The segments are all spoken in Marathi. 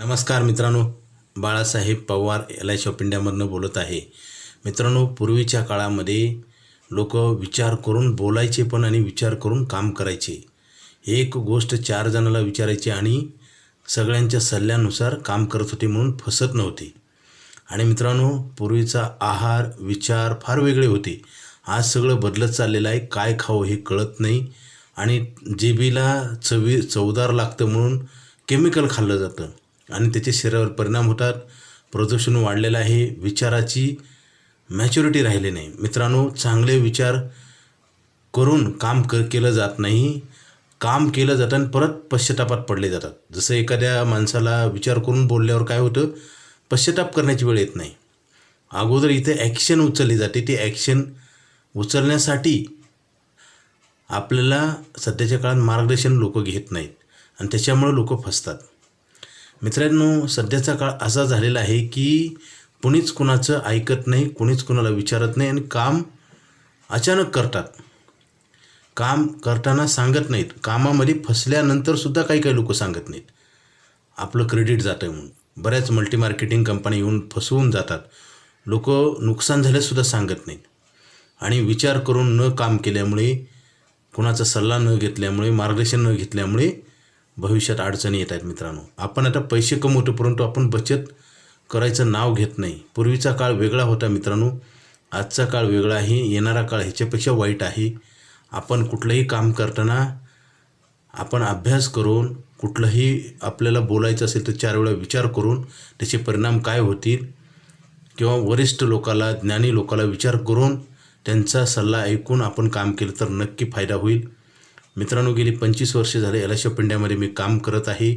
नमस्कार मित्रांनो Balasaheb Pawar L I shop इंडियामधनं बोलत आहे. मित्रांनो पूर्वीच्या काळामध्ये लोक विचार करून बोलायचे पण आणि विचार करून काम करायचे. एक गोष्ट चार जणाला विचारायची आणि सगळ्यांच्या सल्ल्यानुसार काम करत होते म्हणून फसत नव्हते. आणि मित्रांनो पूर्वीचा आहार विचार फार वेगळे होते. आज सगळं बदलत चाललेलं आहे काय खावं हे कळत नाही. आणि जेबीला चवी चवदार लागतं म्हणून केमिकल खाल्लं जातं. आणि त्याचे शरीरावर परिणाम होतात. प्रदूषण वाढलेलं आहे. विचाराची मॅच्युरिटी राहिली नाही. मित्रांनो चांगले विचार करून काम कर केलं जात नाही. काम केलं जातं आणि परत पश्चातापात पडले जातात. जसं एखाद्या माणसाला विचार करून बोलल्यावर काय होतं? पश्चाताप करण्याची वेळ येत नाही. अगोदर इथे ॲक्शन उचलली जाते. ती ॲक्शन उचलण्यासाठी आपल्याला सध्याच्या काळात मार्गदर्शन लोक घेत नाहीत. आणि त्याच्यामुळे लोक फसतात. मित्रांनो सध्याचा काळ असा झालेला आहे की कुणीच कुणाचं ऐकत नाही कुणीच कुणाला विचारत नाही आणि काम अचानक करतात. काम करताना सांगत नाहीत. कामामध्ये फसल्यानंतरसुद्धा काही काही लोक सांगत नाहीत. आपलं क्रेडिट जातं आहे म्हणून. बऱ्याच मल्टी मार्केटिंग कंपन्या येऊन फसवून जातात. लोक नुकसान झाल्यासुद्धा सांगत नाहीत. आणि विचार करून न काम केल्यामुळे कुणाचा सल्ला न घेतल्यामुळे मार्गदर्शन न घेतल्यामुळे भविष्यात अडचणी येत आहेत मित्रांनो. आपण आता पैसे कमवतो परंतु आपण बचत करायचं नाव घेत नाही. पूर्वीचा काळ वेगळा होता मित्रांनो. आजचा काळ वेगळा आहे. येणारा काळ ह्याच्यापेक्षा वाईट आहे. आपण कुठलंही काम करताना आपण अभ्यास करून कुठलंही आपल्याला बोलायचं असेल तर चार वेळा विचार करून त्याचे परिणाम काय होतील? किंवा वरिष्ठ लोकाला ज्ञानी लोकाला विचार करून त्यांचा सल्ला ऐकून आपण काम केलं तर नक्की फायदा होईल. मित्रांनो गेली पंचवीस वर्षे झाले एल शॉप पिंड्यामध्ये मी काम करत आहे.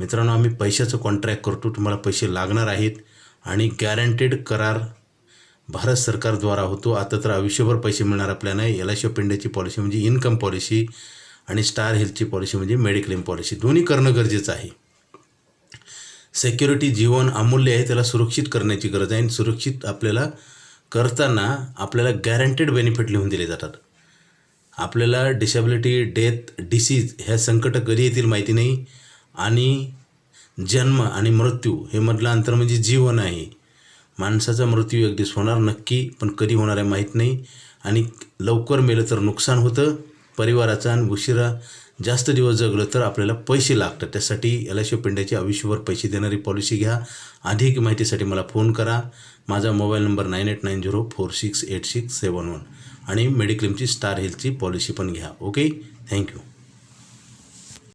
मित्रांनो आम्ही पैशाचं कॉन्ट्रॅक्ट करतो तुम्हाला पैसे लागणार आहेत आणि गॅरंटेड करार भारत सरकारद्वारा होतो. आता तर आयुष्यभर पैसे मिळणार आपल्याला. एल आय शॉप पॉलिसी म्हणजे इन्कम पॉलिसी आणि स्टार हेल्थची पॉलिसी म्हणजे मेडिक्लेम पॉलिसी दोन्ही करणं गरजेचं आहे. सेक्युरिटी जीवन अमूल्य आहे त्याला सुरक्षित करण्याची गरज आहे आणि सुरक्षित आपल्याला करताना आपल्याला गॅरंटेड बेनिफिट लिहून दिले जातात. आपल्याला डिसेबिलिटी डेथ डिसीज ह्या संकट कधी येतील माहिती नाही. आणि जन्म आणि मृत्यू हे मधलं अंतर म्हणजे जीवन आहे. माणसाचा मृत्यू एक दिवस होणार नक्की पण कधी होणार आहे माहीत नाही. आणि लवकर मेलं तर नुकसान होतं. परिवाराचं आणि उशिरा जास्त दिवस जगलं तर आपल्याला पैसे लागतात. त्यासाठी एल आय सी इंडियाची आयुष्यभर पैसे देणारी पॉलिसी घ्या. अधिक माहितीसाठी मला फोन करा. माझा mobile number nine eight nine zero four six eight six seven one. आणि मेडिक्लेमची स्टार हेल्थची पॉलिसी पण घ्या. ओके? Thank you.